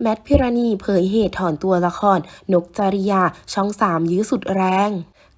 แมทพิรณีเผยเหตุถอนตัวละคร นกจริยา ช่องสามยื้อสุดแรง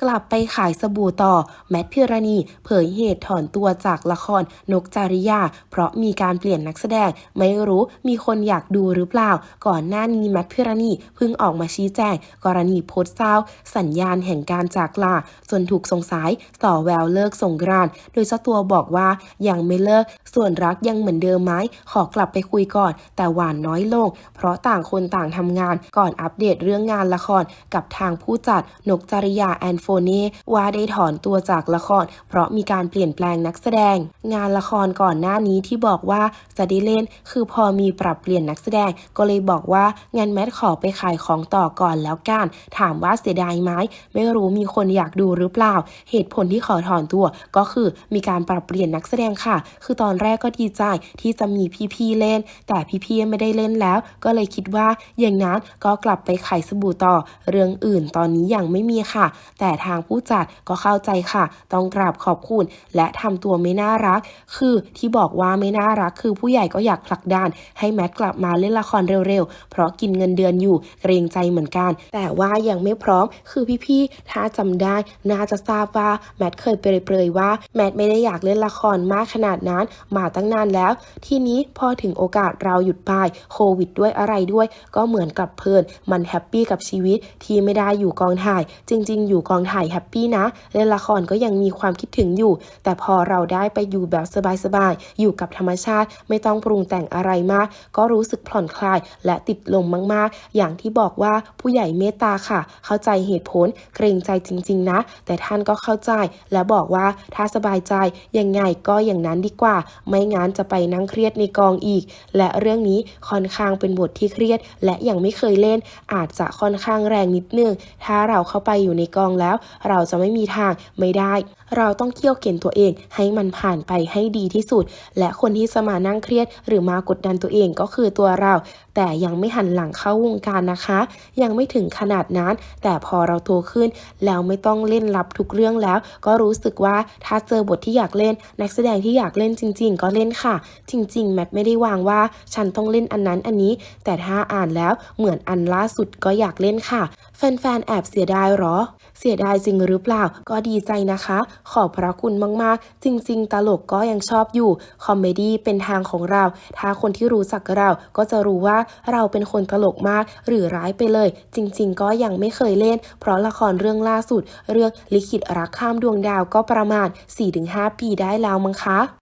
กลับไปขายสบู่ต่อ แมทพิรณี เผยเหตุถอนตัวจากละครนกจาริยา เพราะมีการเปลี่ยนนักแสดง ไม่รู้มีคนอยากดูหรือเปล่า ก่อนหน้านี้แมทพิรณีเพิ่งออกมาชี้แจง กรณีโพสต์เศร้าสัญญาณแห่งการจากลาจนถูกสงสัยต่อแววเลิกสงกรานโดยเจ้าตัวบอกว่ายังไม่เลิก ส่วนรักยังเหมือนเดิมไหมขอกลับไปคุยก่อน แต่หวานน้อยลง เพราะต่างคนต่างทำงานก่อนอัปเดตเรื่องงานละครกับทางผู้จัดนกจริยาแอนโฟเน่ว่าได้ถอนตัวจากละคร เพราะมีการเปลี่ยนแปลงนักแสดง งานละครก่อนหน้านี้ที่บอกว่าจะได้เล่น คือพอมีปรับเปลี่ยนนักแสดง ก็เลยบอกว่างั้นแมทขอไปขายของต่อก่อนแล้วกัน ถามว่าเสียดายไหมไม่รู้มีคนอยากดูหรือเปล่า เหตุผลที่ขอถอนตัวก็คือมีการปรับเปลี่ยนนักแสดงค่ะ คือตอนแรกก็ดีใจที่จะมีพี่ๆเล่น แต่พี่ๆไม่ได้เล่นแล้ว ก็เลยคิดว่าอย่างนั้นก็กลับไปขายสบู่ต่อ เรื่องอื่นตอนนี้ยังไม่มีค่ะ แต่ทางผู้จัดก็เข้าใจค่ะ ต้องกราบขอบคุณ และทำตัวไม่น่ารัก คือที่บอกว่าไม่น่ารัก คือผู้ใหญ่ก็อยากผลักดันให้แมทกลับมาเล่นละครเร็วๆ เพราะกินเงินเดือนอยู่เกรงใจเหมือนกัน แต่ว่ายังไม่พร้อม คือพี่ๆ ถ้าจำได้ น่าจะทราบว่าแมทเคยเปรยๆว่าแมทไม่ได้อยากเล่นละครมากขนาดนั้น มาตั้งนานแล้ว ทีนี้พอถึงโอกาสเราหยุดไปโควิดด้วยอะไรด้วย ก็เหมือนกับเพลิน มันแฮปปี้กับชีวิตที่ไม่ได้อยู่กองถ่าย จริง ๆ อยู่กองถ่ายแฮปปี้นะเล่นละครก็ยังมีความคิดถึงอยู่ แต่พอเราได้ไปอยู่แบบสบายๆ อยู่กับธรรมชาติ ไม่ต้องปรุงแต่งอะไรมาก ก็รู้สึกผ่อนคลาย และติดลมมากๆ อย่างที่บอกว่าผู้ใหญ่เมตตาค่ะ เข้าใจเหตุผล เกรงใจจริงๆนะ แต่ท่านก็เข้าใจ และบอกว่าถ้าสบายใจยังไงก็อย่างนั้นดีกว่า ไม่งั้นจะไปนั่งเครียดในกองอีก และเรื่องนี้ค่อนข้างเป็นบทที่เครียด และยังไม่เคยเล่น อาจจะค่อนข้างแรงนิดนึง ถ้าเราเข้าไปอยู่ในกองแล้วเราจะไม่มีทางไม่ได้ เราต้องเคี่ยวเข็นตัวเองให้มันผ่านไปให้ดีที่สุด และคนที่จะมานั่งเครียด หรือมากดดันตัวเองก็คือตัวเรา แต่ยังไม่หันหลังเข้าวงการนะคะ ยังไม่ถึงขนาดนั้น แต่พอเราโตขึ้น แล้วไม่ต้องเล่นรับทุกเรื่องแล้ว ก็รู้สึกว่าถ้าเจอบทที่อยากเล่น นักแสดงที่อยากเล่นจริง ๆ ก็เล่นค่ะ จริง ๆ แมทไม่ได้วางว่า ฉันต้องเล่นอันนั้นอันนี้ แต่ถ้าอ่านแล้วเหมือนอันล่าสุดก็อยากเล่นค่ะ แฟนๆ แอบเสียดายเหรอ เสียดายจริงหรือเปล่า ก็ดีใจนะคะ ขอบพระคุณมากๆ จริง ๆ ตลกก็ยังชอบอยู่ คอมเมดี้เป็นทางของเรา ถ้าคนที่รู้จักเราก็จะรู้ว่าเราเป็นคนตลกมากหรือร้ายไปเลย จริง ๆ ก็ยังไม่เคยเล่น เพราะละครเรื่องล่าสุด เรื่องลิขิตรักข้ามดวงดาวก็ประมาณ 4-5 ปีได้แล้วมั้งคะ